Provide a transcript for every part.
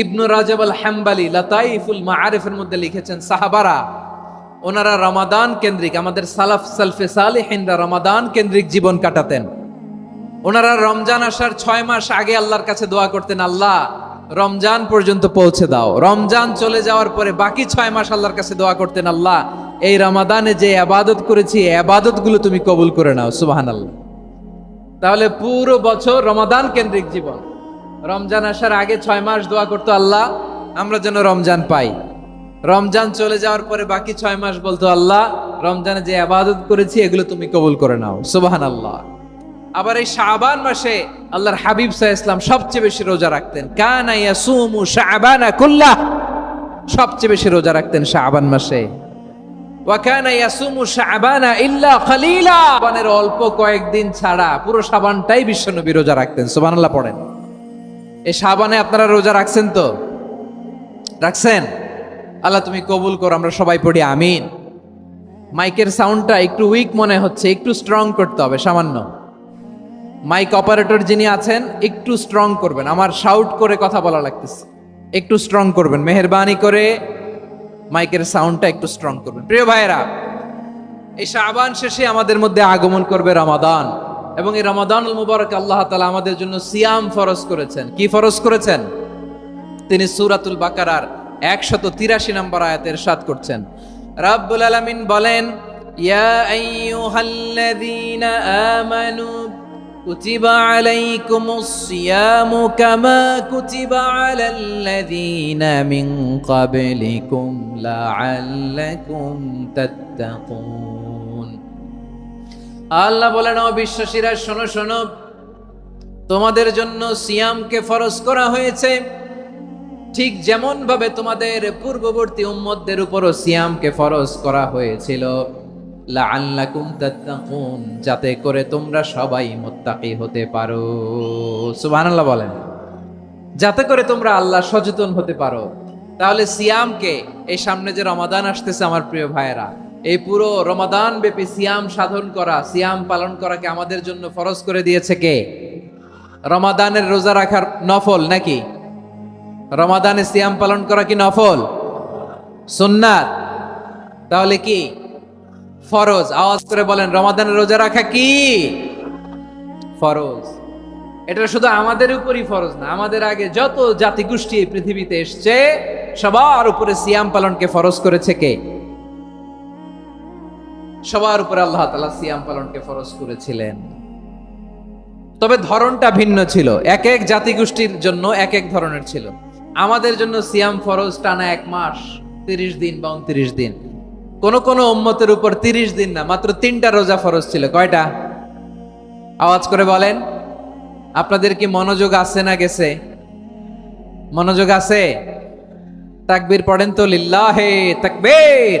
ইবনু রাজাব আল হাম্বালি লাতাইফুল মাআরিফের মধ্যে লিখেছেন, সাহাবারা, ওনারা রমাদান কেন্দ্রিক, আমাদের সালাফ সালফে সালেহিনরা রমাদান কেন্দ্রিক জীবন কাটাতেন। ওনারা রমজান আসার ছয় মাস আগে আল্লাহর কাছে দোয়া করতেন, আল্লাহ, রমজান পর্যন্ত পৌঁছে দাও। রমজান চলে যাওয়ার পরে বাকি ছয় মাস আল্লাহর কাছে দোয়া করতেন, আল্লাহ, এই রমাদানে যে আবাদত করেছি আবাদতগুলো তুমি কবুল করে নাও। সুবাহান আল্লাহ তাহলে পুরো বছর রমাদান কেন্দ্রিক জীবন। রমজান আসার আগে ছয় মাস দোয়া করতো আল্লাহ, আমরা যেন রমজান পাই। রমজান চলে যাওয়ার পরে বাকি ছয় মাস বলতো আল্লাহ, রমজানে যে আবাদত করেছি, এগুলো তুমি কবুল করে নাও। সুবাহান আল্লাহ আবার এই শাবান মাসে আল্লাহর হাবিব সাহ ইসলাম সবচেয়ে বেশি রোজা রাখতেন। কানা ইয়াসুমু শাবানা কুল্লাহ, সবচেয়ে বেশি রোজা রাখতেন শাবান মাসে। অল্প কয়েকদিন ছাড়া পুরো শাবানটাই বিশ্বনবী রোজা রাখতেন। সুবহানাল্লাহ পড়েন। এই শাবানে আপনারা রোজা রাখছেন তো? রাখছেন? আল্লাহ তুমি কবুল করো, আমরা সবাই পড়ি আমিন। মাইকের সাউন্ডটা একটু উইক মনে হচ্ছে, একটু স্ট্রং করতে হবে, সামান্য। মাইক অপারেটর যিনি আছেন, একটু স্ট্রং করবেন। আমার শাউট করে কথা বলা লাগতেছে। একটু স্ট্রং করবেন, মেহরবানি করে মাইকের সাউন্ডটা একটু স্ট্রং করবেন। প্রিয় ভাইয়েরা, এই শাবান শেষে আমাদের মধ্যে আগমন করবে রমাদান। এবং এই রমাদান মুবারক আল্লাহ তালা আমাদের জন্য সিয়াম ফরজ করেছেন। কি ফরজ করেছেন? তিনি সুরাতুল বাকারার একশত তিরাশি নম্বর আয়াতের সাত করছেন। রাব্বুল আলামিন বলেন, ইয়া আইয়ুহাল্লাযীনা আমানু, কুতিবা আলাইকুমুস সিয়ামু কামা কুতিবা আলাল্লাযীনা মিন ক্বাবলিকুম লাআল্লাকুম তাত্তাকুন। আল্লাহ বলেন, ও বিশ্বাসীরা, শোনো শোনো। তোমাদের জন্য সিয়ামকে ফরজ করা হয়েছে। ঠিক যেমন ভাবে তোমাদের পূর্ববর্তী উম্মতদের উপরও সিয়ামকে ফরজ করা হয়েছিল। যাতে করে তোমরা সবাই মুত্তাকি হতে পারো। সুবহানাল্লাহ বলেন। যাতে করে তোমরা আল্লাহ সচেতন হতে পারো। তাহলে সিয়ামকে এই সামনে যে রমাদান আসতেছে, আমার প্রিয় ভাইয়েরা এই পুরো রমাদান ব্যাপী সিয়াম সাধন করা, সিয়াম পালন করাকে আমাদের জন্য ফরজ করে দিয়েছে কে? রমাদানের রোজা রাখার নফল নাকি? রমাদানে সিয়াম পালন করা কি নফল? সুন্নাত। তাহলে কি? ফরজ। আওয়াজ করে বলেন, রমাদানের রোজা রাখা কি? ফরজ। এটা শুধু আমাদের উপরই ফরজ না, আমাদের আগে যত জাতিগোষ্ঠী পৃথিবীতে এসছে, সবার উপরে সিয়াম পালনকে ফরজ করেছে কে? সবার উপরে আল্লাহ তালা সিয়াম পালনকে ফরজ করেছিলেন। তবে ধরনটা ভিন্ন ছিল। এক এক জাতিগোষ্ঠীর জন্য এক এক ধরনের ছিল। আমাদের জন্য সিয়াম ফরজ টানা এক মাস, তিরিশ দিন বা উনত্রিশ দিন। কোন কোন উম্মতের উপর তিরিশ দিন না, মাত্র তিনটা রোজা ফরজ ছিল। কয়টা? আওয়াজ করে বলেন। আপনাদের কি মনোযোগ আছে না গেছে? মনোযোগ আছে? তাকবীর পড়েন তো, লিল্লাহে তাকবীর।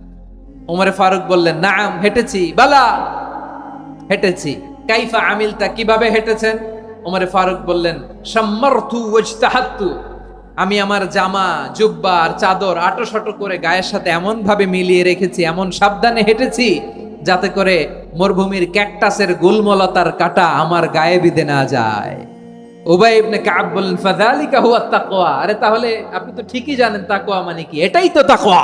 ওমরে ফারুক বললেন, নাম, হেঁটেছি। বালা, হেঁটেছি। কাইফা আমিলতা? কীভাবে হেঁটেছেন? ওমরে ফারুক বললেন আমি আমার জামা, জুব্বা আর চাদর আটো সাটো করে গায়ের সাথে এমন ভাবে মিলিয়ে রেখেছি, এমন সাবধানে হেঁটেছি যাতে করে মরুভূমির ক্যাকটাসের গুলমলতার কাটা আমার গায়ে বিধে না যায়। উবাই ইবনে কাব বললেন, ফাযালিকা হুয়া তাকওয়া। আরে তাহলে আপনি তো ঠিকই জানেন তাকওয়া মানে কি? এটাই তো তাকওয়া।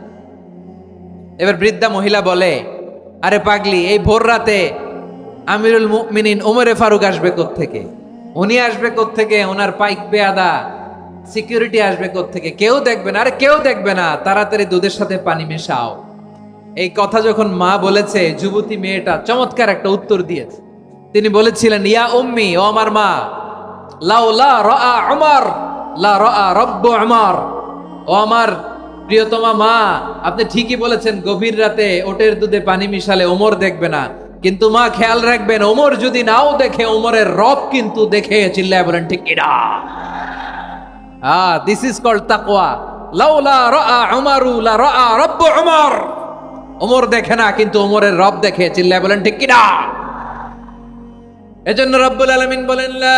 এবার বৃদ্ধা মহিলা বলে, আরে পাগলি, এই ভোর রাতে আমিরুল মুমিনিন ওমরে ফারুক আসবে থেকে উনি আসবে থেকে ওনার পাইক বেয়াদা সিকিউরিটি আসবে থেকে কেউ দেখবে না, আরে কেউ দেখবে না, তাড়াতাড়ি দুধের সাথে পানি মেশাও। এই কথা যখন মা বলেছে, যুবতী মেয়েটা চমৎকার একটা উত্তর দিয়েছে। তিনি বলেছিলেন, ইয়া উম্মি, ও আমার মা, লাউ লা রাআ আমার লা রাআ রব্বু আমার ও আমার প্রিয়তমা মা, আপনি ঠিকই বলেছেন, গভীর রাতে ওটের দুধে পানি মিশালে ওমর দেখবে না। কিন্তু মা, খেয়াল রাখবেন, ওমর যদি নাও দেখে, ওমরের রব কিন্তু দেখে চিল্লায় বলেন, ঠিক কিনা? আহ দিস ইজ কল্ড লাউলা উমারু, লা উমর। ওমর দেখে না, কিন্তু ওমরের রব দেখে চিল্লায় বলেন, ঠিক কিনা? এজন্য রব্বুল আলামিন বলেন, লা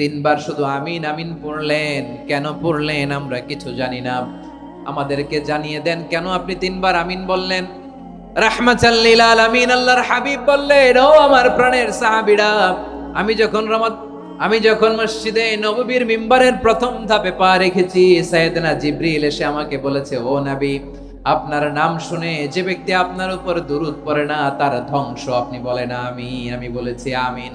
তিনবার শুধু আমিন আমিন পড়লেন। কেন পড়লেন আমরা কিছু জানি না। আমাদেরকে জানিয়ে দেন, কেন আপনি তিনবার আমিন বললেন? আল্লাহর হাবিব বললেন, ও আমার প্রাণের আমি যখন আমি যখন মসজিদে প্রথম ধাপে রেখেছি আমাকে বলেছে, ও আপনার নাম শুনে যে ব্যক্তি আপনার উপর দুরুদ পড়ে না, তার ধ্বংস আপনি বলেন আমি আমি বলেছি, আমিন।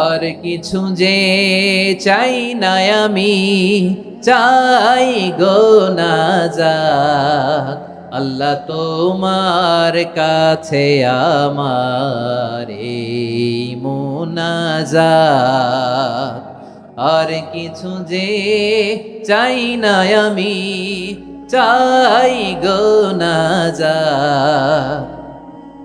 আর কিছু যে চাই না আমি, চাই গো নাজাত আল্লাহ তোমার কাছে আমার এই আর কিছু যে চাই না আমি, চাই গো নাজাত